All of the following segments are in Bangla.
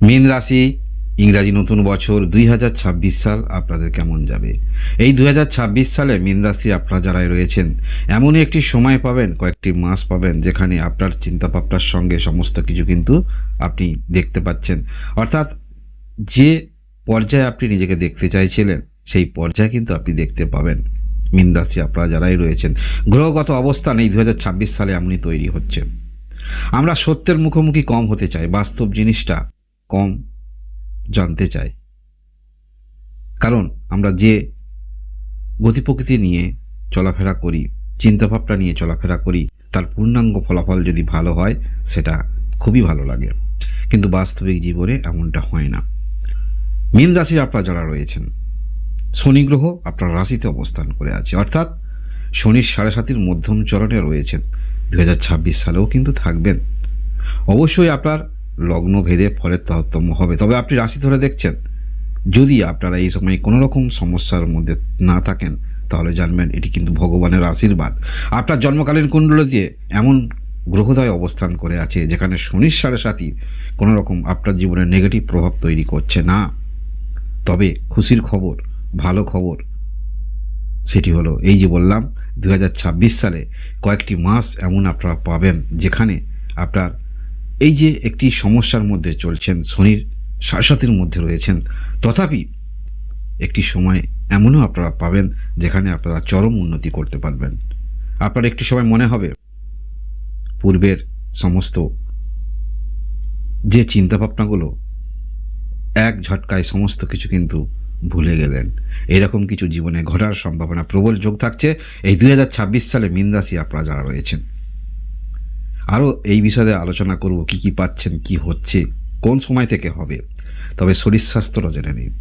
মীন রাশি, ইংরাজি নতুন বছর, দুই হাজার ছাব্বিশ সাল আপনাদের কেমন যাবে? এই দু হাজার ছাব্বিশ সালে মীন রাশি আপনারা যারাই রয়েছেন, এমনই একটি সময় পাবেন, কয়েকটি মাস পাবেন, যেখানে আপনার চিন্তাভাবনার সঙ্গে সমস্ত কিছু কিন্তু আপনি দেখতে পাচ্ছেন। অর্থাৎ যে পর্যায়ে আপনি নিজেকে দেখতে চাইছিলেন, সেই পর্যায়ে কিন্তু আপনি দেখতে পাবেন মীন রাশি আপনারা যারাই রয়েছেন। গ্রহগত অবস্থান এই দু হাজার ছাব্বিশ সালে এমনই তৈরি হচ্ছে। আমরা সত্যের মুখোমুখি কম হতে চাই, বাস্তব জিনিসটা কম জানতে চাই। কারণ আমরা যে গতি প্রকৃতি নিয়ে চলাফেরা করি, চিন্তাভাবনা নিয়ে চলাফেরা করি, তার পূর্ণাঙ্গ ফলাফল যদি ভালো হয়, সেটা খুবই ভালো লাগে। কিন্তু বাস্তবিক জীবনে এমনটা হয় না। মীন রাশির আপনারা যারা রয়েছেন, শনি গ্রহ আপনার রাশিতে অবস্থান করে আছে। অর্থাৎ শনির সাড়ে সাতির মধ্যম চরণে রয়েছেন। দু হাজার ছাব্বিশ সালেও কিন্তু থাকবেন। অবশ্যই আপনার লগ্ন ভেদে ফলের তারতম্য হবে। তবে আপনি রাশি ধরে দেখছেন, যদি আপনারা এই সময় কোনো রকম সমস্যার মধ্যে না থাকেন, তাহলে জানবেন এটি কিন্তু ভগবানের আশীর্বাদ। আপনার জন্মকালীন কুণ্ডলী দিয়ে এমন গ্রহদয় অবস্থান করে আছে, যেখানে শনির সাড়ে সাথী কোনো রকম আপনার জীবনে নেগেটিভ প্রভাব তৈরি করছে না। তবে খুশির খবর, ভালো খবর, সেটি হলো, এই যে বললাম দু হাজার ছাব্বিশ সালে কয়েকটি মাস এমন আপনারা পাবেন, যেখানে আপনার এই যে একটি সমস্যার মধ্যে চলছেন, শনির সারসাতির মধ্যে রয়েছেন, তথাপি একটি সময় এমনও আপনারা পাবেন যেখানে আপনারা চরম উন্নতি করতে পারবেন। আপনার একটি সময় মনে হবে, পূর্বের সমস্ত যে চিন্তাভাবনাগুলো এক ঝটকায় সমস্ত কিছু কিন্তু ভুলে গেলেন। এরকম কিছু জীবনে ঘটার সম্ভাবনা প্রবল যোগ থাকছে। এই দু হাজার ছাব্বিশ সালে মিন রাশি আপনারা যারা রয়েছেন আরও এই বিষয়ে আলোচনা করব, কি কি পাচ্ছেন, কি হচ্ছে, কোন সময় থেকে হবে। তবে শরীর স্বাস্থ্যটা জেনে নিন।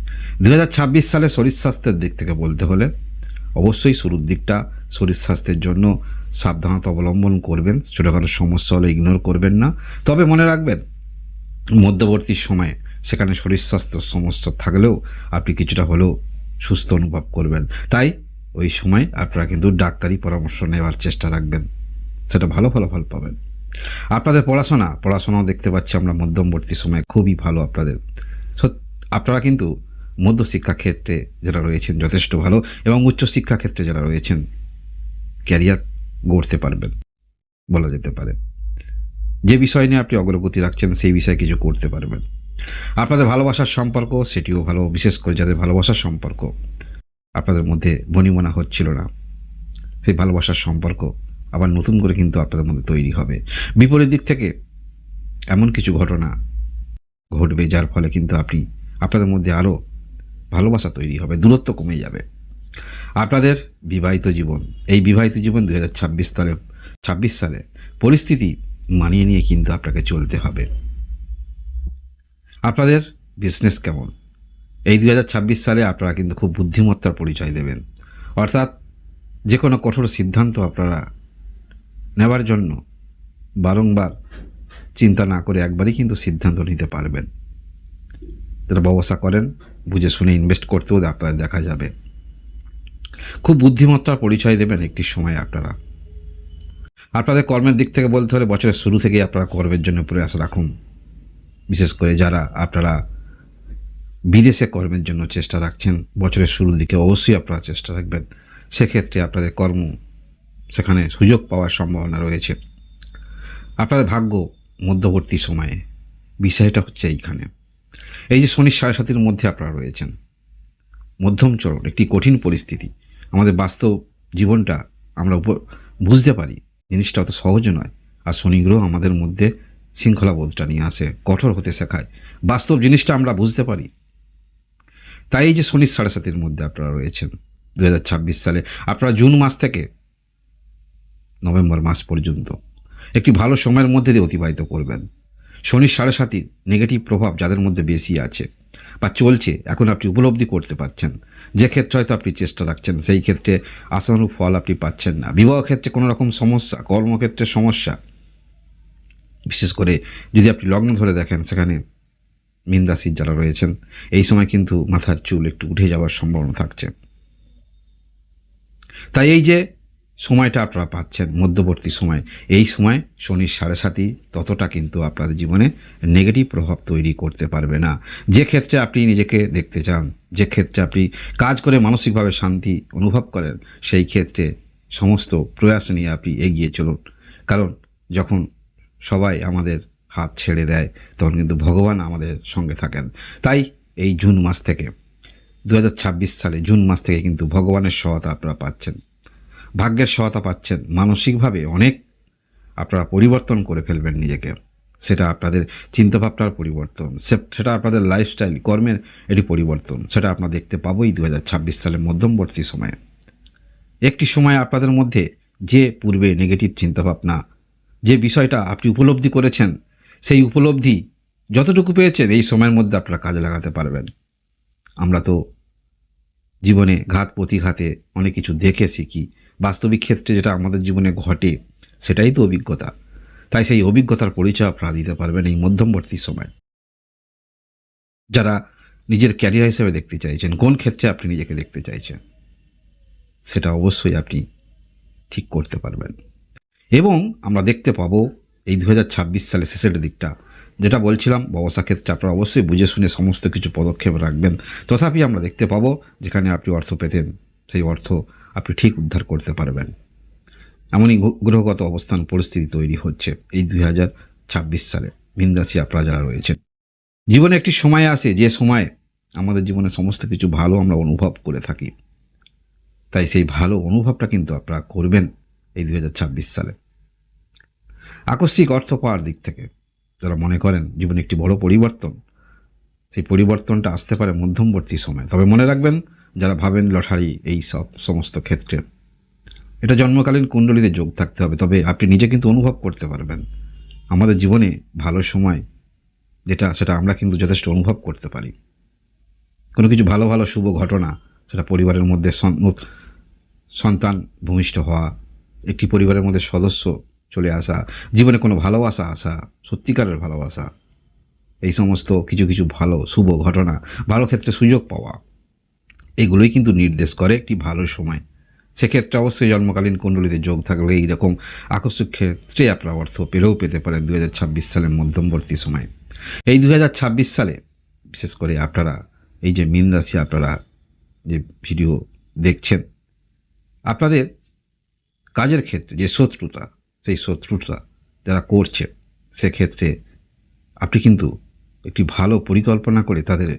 দু হাজার ছাব্বিশ সালে শরীর স্বাস্থ্যের দিক থেকে বলতে হলে অবশ্যই শুরুর দিকটা শরীর স্বাস্থ্যের জন্য সাবধানতা অবলম্বন করবেন, ছোটোখাটো সমস্যা হলে ইগনোর করবেন না। তবে মনে রাখবেন, মধ্যবর্তী সময়ে সেখানে শরীর স্বাস্থ্যের সমস্যা থাকলেও আপনি কিছুটা হলেও সুস্থ অনুভব করবেন। তাই ওই সময় আপনারা কিন্তু ডাক্তারি পরামর্শ নেওয়ার চেষ্টা রাখবেন। সেটা ভালো ফলাফল পাবেন। আপনাদের পড়াশোনা? পড়াশোনাও দেখতে পাচ্ছি আমরা মধ্যমবর্তী সময়ে খুবই ভালো আপনাদের। আপনারা কিন্তু মধ্যশিক্ষা ক্ষেত্রে যারা রয়েছেন যথেষ্ট ভালো এবং উচ্চশিক্ষা ক্ষেত্রে যারা রয়েছেন, ক্যারিয়ার গড়তে পারবেন, বলা যেতে পারে। যে বিষয় নিয়ে আপনি অগ্রগতি রাখছেন, সেই বিষয়ে কিছু করতে পারবেন। আপনাদের ভালোবাসার সম্পর্ক, সেটিও ভালো, বিশেষ করে যাদের ভালোবাসার সম্পর্ক, আপনাদের মধ্যে বনিমনা হচ্ছিল না। সেই ভালোবাসার সম্পর্ক আবার নতুন করে কিন্তু আপনাদের মধ্যে তৈরি হবে। বিপরীত দিক থেকে এমন কিছু ঘটনা ঘটবে যার ফলে কিন্তু আপনি, আপনাদের মধ্যে আরও ভালোবাসা তৈরি হবে, দূরত্ব কমে যাবে। আপনাদের বিবাহিত জীবন, এই বিবাহিত জীবন দু হাজার ছাব্বিশ সালে ছাব্বিশ সালে পরিস্থিতি মানিয়ে নিয়ে কিন্তু আপনাকে চলতে হবে। আপনাদের বিজনেস কেমন? এই দু হাজার ছাব্বিশ সালে আপনারা কিন্তু খুব বুদ্ধিমত্তার পরিচয় দেবেন। অর্থাৎ যে কোনো কঠোর সিদ্ধান্ত আপনারা নেওয়ার জন্য বারংবার চিন্তা না করে একবারই কিন্তু সিদ্ধান্ত নিতে পারবেন। যারা ব্যবসা করেন, বুঝে শুনে ইনভেস্ট করতেও আপনাদের দেখা যাবে। খুব বুদ্ধিমত্তার পরিচয় দেবেন একটি সময় আপনারা। আপনাদের কর্মের দিক থেকে বলতে হলে বছরের শুরু থেকেই আপনারা কর্মের জন্য প্রয়াস রাখুন। বিশেষ করে যারা আপনারা বিদেশে কর্মের জন্য চেষ্টা রাখছেন, বছরের শুরুর দিকে অবশ্যই আপনারা চেষ্টা রাখবেন। সেক্ষেত্রে আপনাদের কর্ম সেখানে সুযোগ পাওয়ার সম্ভাবনা রয়েছে। আপনাদের ভাগ্য মধ্যবর্তী সময়ে। বিষয়টা হচ্ছে এইখানে। এই যে শনির সাড়ে সাতির মধ্যে আপনারা রয়েছেন। মধ্যম চরণ, একটি কঠিন পরিস্থিতি। আমাদের বাস্তব জীবনটা আমরা বুঝতে পারি। জিনিসটা অত সহজ নয়। আর শনি গ্রহ আমাদের মধ্যে শৃঙ্খলাবোধটা নিয়ে আসে, কঠোর হতে শেখায়। বাস্তব জিনিসটা আমরা বুঝতে পারি। তাই এই যে শনির সাড়ে সাতির মধ্যে আপনারা রয়েছেন দু হাজার ছাব্বিশ সালে, আপনারা জুন মাস থেকে নভেম্বর মাস পর্যন্ত। একটি ভালো সময়ের মধ্যে দিয়ে অতিবাহিত করবেন। শনির সাড়ে সাতির নেগেটিভ প্রভাব যাদের মধ্যে বেশি আছে বা চলছে, এখন আপনি উপলব্ধি করতে পারছেন। যে ক্ষেত্রে হয়তো আপনি চেষ্টা রাখছেন, সেই ক্ষেত্রে আশানুরূপ ফল আপনি পাচ্ছেন না। বিবাহ ক্ষেত্রে কোনো রকম সমস্যা, কর্মক্ষেত্রে সমস্যা। বিশেষ করে যদি আপনি লগ্ন ধরে দেখেন, সেখানে মীন যারা রয়েছেন, এই সময় কিন্তু মাথার চুল একটু উঠে যাওয়ার সম্ভাবনা থাকছে। তাই এই যে সময়টা আপনারা পাচ্ছেন, মধ্যবর্তী সময়। এই সময় শনির সাড়ে সাতই ততটা কিন্তু আপনাদের জীবনে নেগেটিভ প্রভাব তৈরি করতে পারবে না। যে ক্ষেত্রে আপনি নিজেকে দেখতে চান, যে ক্ষেত্রে আপনি কাজ করে মানসিকভাবে শান্তি অনুভব করেন, সেই ক্ষেত্রে সমস্ত প্রয়াস নিয়ে আপনি এগিয়ে চলুন। কারণ যখন সবাই আমাদের হাত ছেড়ে দেয়, তখন কিন্তু ভগবান আমাদের সঙ্গে থাকেন। তাই এই জুন মাস থেকে দু হাজার ছাব্বিশ সালে জুন মাস থেকে কিন্তু ভগবানের সহায়তা আপনারা পাচ্ছেন। ভাগ্যের সহায়তা পাচ্ছেন। মানসিকভাবে অনেক আপনারা পরিবর্তন করে ফেলবেন নিজেকে। সেটা আপনাদের চিন্তাভাবনার পরিবর্তন সেটা আপনাদের লাইফস্টাইল কর্মের এটি পরিবর্তন। সেটা আপনারা দেখতে পাবোই দু সালের মধ্যমবর্তী সময়ে। একটি সময় আপনাদের মধ্যে যে পূর্বে নেগেটিভ চিন্তাভাবনা, যে বিষয়টা আপনি উপলব্ধি করেছেন, সেই উপলব্ধি যতটুকু পেয়েছেন, এই সময়ের মধ্যে আপনারা কাজে লাগাতে পারবেন। আমরা তো জীবনে ঘাত প্রতিঘাতে অনেক কিছু দেখে শিখি বাস্তবিক ক্ষেত্রে যেটা আমাদের জীবনে ঘটে, সেটাই তো অভিজ্ঞতা। তাই সেই অভিজ্ঞতার পরিচয় আপনারা দিতে পারবেন এই মধ্যমবর্তী সময়। যারা নিজের ক্যারিয়ার হিসেবে দেখতে চাইছেন, কোন ক্ষেত্রে আপনি নিজেকে দেখতে চাইছেন? সেটা অবশ্যই আপনি ঠিক করতে পারবেন। এবং আমরা দেখতে পাবো এই দু সালের শেষের দিকটা। যেটা বলছিলাম, ব্যবসা ক্ষেত্রে আপনারা অবশ্যই বুঝে শুনে সমস্ত কিছু পদক্ষেপ রাখবেন। তথাপি আমরা দেখতে পাবো যেখানে আপনি অর্থ পেতেন, সেই অর্থ আপনি ঠিক উদ্ধার করতে পারবেন। এমনই গ্রহ- গ্রহগত অবস্থান, পরিস্থিতি তৈরি হচ্ছে এই দুই হাজার ছাব্বিশ সালে। মিনরাশি আপনারা যারা রয়েছেন, জীবনে একটি সময় আসে, যে সময় আমাদের জীবনে সমস্ত কিছু ভালো আমরা অনুভব করে থাকি। তাই সেই ভালো অনুভবটা কিন্তু আপনারা করবেন এই দু হাজার ছাব্বিশ সালে। আকস্মিক অর্থ পাওয়ার দিক থেকে যারা মনে করেন জীবনে একটি বড় পরিবর্তন। সেই পরিবর্তনটা আসতে পারে মধ্যমবর্তী সময়। তবে মনে রাখবেন, যারা ভাবেন লটারি, এই সব সমস্ত ক্ষেত্রে, এটা জন্মকালীন কুণ্ডলিতে যোগ থাকতে হবে। তবে আপনি নিজে কিন্তু অনুভব করতে পারবেন। আমাদের জীবনে ভালো সময় যেটা, সেটা আমরা কিন্তু যথেষ্ট অনুভব করতে পারি। কোনো কিছু ভালো ভালো, শুভ ঘটনা, সেটা পরিবারের মধ্যে সন- সন্তান ভূমিষ্ঠ হওয়া, একটি পরিবারের মধ্যে সদস্য চলে আসা, জীবনে কোনো ভালোবাসা আসা, সত্যিকারের ভালোবাসা, এই সমস্ত কিছু কিছু ভালো, শুভ ঘটনা, ভালো ক্ষেত্রে সুযোগ পাওয়া, এগুলোই কিন্তু নির্দেশ করে একটি ভালো সময়। সেক্ষেত্রে অবশ্যই জন্মকালীন কুণ্ডলিতে যোগ থাকলে এইরকম আকস্মিক ক্ষেত্রে আপনারা অর্থ পেলেও পেতে পারেন দু ছাব্বিশ সালের মধ্যমবর্তী সময়। এই দু ছাব্বিশ সালে, বিশেষ করে আপনারা, এই যে মিন রাশি আপনারা যে ভিডিও দেখছেন, আপনাদের কাজের ক্ষেত্রে যে শত্রুতা সেই শত্রুতা যারা করছে, সেক্ষেত্রে আপনি কিন্তু একটি ভালো পরিকল্পনা করে তাদের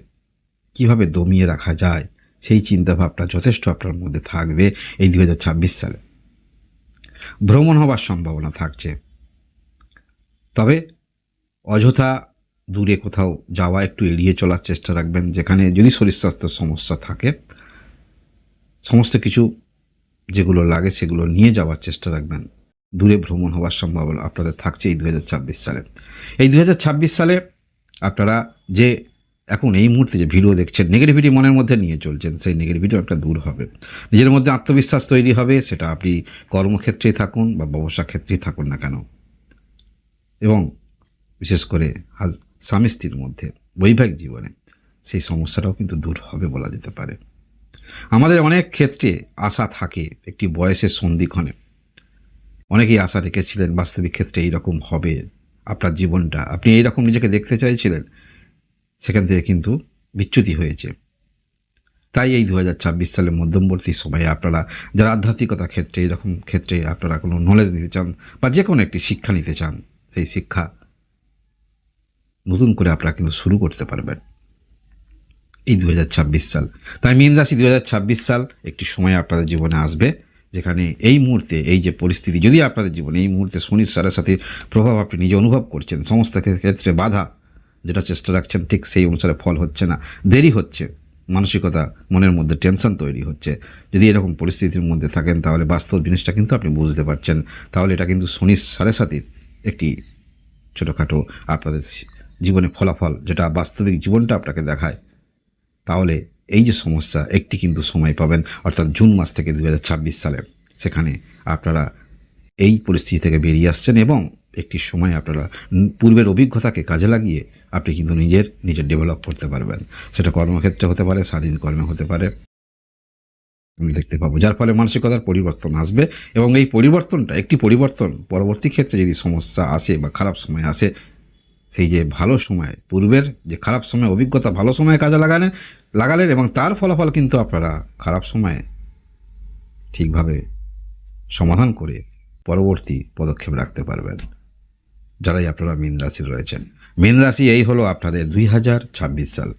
কীভাবে দমিয়ে রাখা যায়, সেই চিন্তাভাবনা যথেষ্ট আপনার মধ্যে থাকবে এই দু হাজার ছাব্বিশ সালে। ভ্রমণ হবার সম্ভাবনা থাকছে। তবে অযথা দূরে কোথাও যাওয়া, একটু এড়িয়ে চলার চেষ্টা রাখবেন, যেখানে যদি শরীর স্বাস্থ্যের সমস্যা থাকে, সমস্ত কিছু যেগুলো লাগে সেগুলো নিয়ে যাওয়ার চেষ্টা রাখবেন। দূরে ভ্রমণ হওয়ার সম্ভাবনা আপনাদের থাকছে এই দু হাজার ছাব্বিশ সালে। এই দু হাজার ছাব্বিশ সালে আপনারা যে এখন এই মুহূর্তে যে ভিডিও দেখছেন নেগেটিভিটি মনের মধ্যে নিয়ে চলছেন, সেই নেগেটিভিটি একটা দূর হবে। নিজের মধ্যে আত্মবিশ্বাস তৈরি হবে, সেটা আপনি কর্মক্ষেত্রেই থাকুন বা ব্যবসা ক্ষেত্রেই থাকুন না কেন। এবং বিশেষ করে স্বামী স্ত্রীর মধ্যে বৈবাহিক জীবনে সেই সমস্যাটাও কিন্তু দূর হবে বলা যেতে পারে। আমাদের অনেক ক্ষেত্রে আশা থাকে, একটি বয়সের সন্ধিক্ষণে অনেকেই আশা রেখেছিলেন বাস্তবিক ক্ষেত্রে এইরকম হবে আপনার জীবনটা। আপনি এইরকম নিজেকে দেখতে চাইছিলেন, সেখান থেকে কিন্তু বিচ্যুতি হয়েছে। তাই এই দু হাজার ছাব্বিশ সালের মধ্যমবর্তী সময়ে আপনারা যারা আধ্যাত্মিকতা ক্ষেত্রে এরকম ক্ষেত্রে আপনারা কোনো নলেজ নিতে চান বা যে কোনো একটি শিক্ষা নিতে চান, সেই শিক্ষা নতুন করে আপনারা কিন্তু শুরু করতে পারবেন এই দু হাজার ছাব্বিশ সাল। তাই মীন রাশি দু সাল একটি সময় আপনাদের জীবনে আসবে। যেখানে এই মুহূর্তে এই যে পরিস্থিতি, যদি আপনাদের জীবনে এই মুহূর্তে শনির সাড়ে সাথে প্রভাব আপনি নিজে অনুভব করছেন, সমস্ত ক্ষেত্রে বাধা যেটা চেষ্টা রাখছেন, ঠিক সেই অনুসারে ফল হচ্ছে না। দেরি হচ্ছে। মানসিকতা, মনের মধ্যে টেনশন তৈরি হচ্ছে। যদি এরকম পরিস্থিতির মধ্যে থাকেন, তাহলে বাস্তব জিনিসটা কিন্তু আপনি বুঝতে পারছেন। তাহলে এটা কিন্তু শনির সাড়ে সাতির একটি ছোটোখাটো আপনাদের জীবনে ফলাফল, যেটা বাস্তবিক জীবনটা আপনাকে দেখায়। তাহলে এই যে সমস্যা, একটি কিন্তু সময় পাবেন, অর্থাৎ জুন মাস থেকে দু হাজার ছাব্বিশ সালে। সেখানে আপনারা এই পরিস্থিতি থেকে বেরিয়ে আসছেন এবং একটি সময় আপনারা পূর্বের অভিজ্ঞতাকে কাজে লাগিয়ে আপনি কিন্তু নিজের নিজের ডেভেলপ করতে পারবেন। সেটা কর্মক্ষেত্রে হতে পারে, স্বাধীন কর্মে হতে পারে। আমি দেখতে পাবো। যার ফলে মানসিকতার পরিবর্তন আসবে এবং এই পরিবর্তনটা একটি পরিবর্তন। পরবর্তী ক্ষেত্রে যদি সমস্যা আসে বা খারাপ সময় আসে সেই যে ভালো সময়, পূর্বের যে খারাপ সময়, অভিজ্ঞতা ভালো সময়ে কাজে লাগালেন লাগালেন এবং তার ফলাফল কিন্তু আপনারা খারাপ সময়ে ঠিকভাবে সমাধান করে পরবর্তী পদক্ষেপ রাখতে পারবেন, যারাই আপনারা মীন রাশির রয়েছেন। মীন রাশি এই হলো আপনাদের দুই হাজার ছাব্বিশ সাল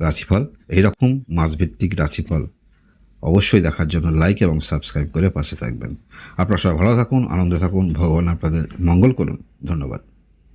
রাশিফল। এইরকম মাসভিত্তিক রাশিফল অবশ্যই দেখার জন্য লাইক এবং সাবস্ক্রাইব করে পাশে থাকবেন। আপনারা সবাই ভালো থাকুন, আনন্দে থাকুন, ভগবান আপনাদের মঙ্গল করুন। ধন্যবাদ।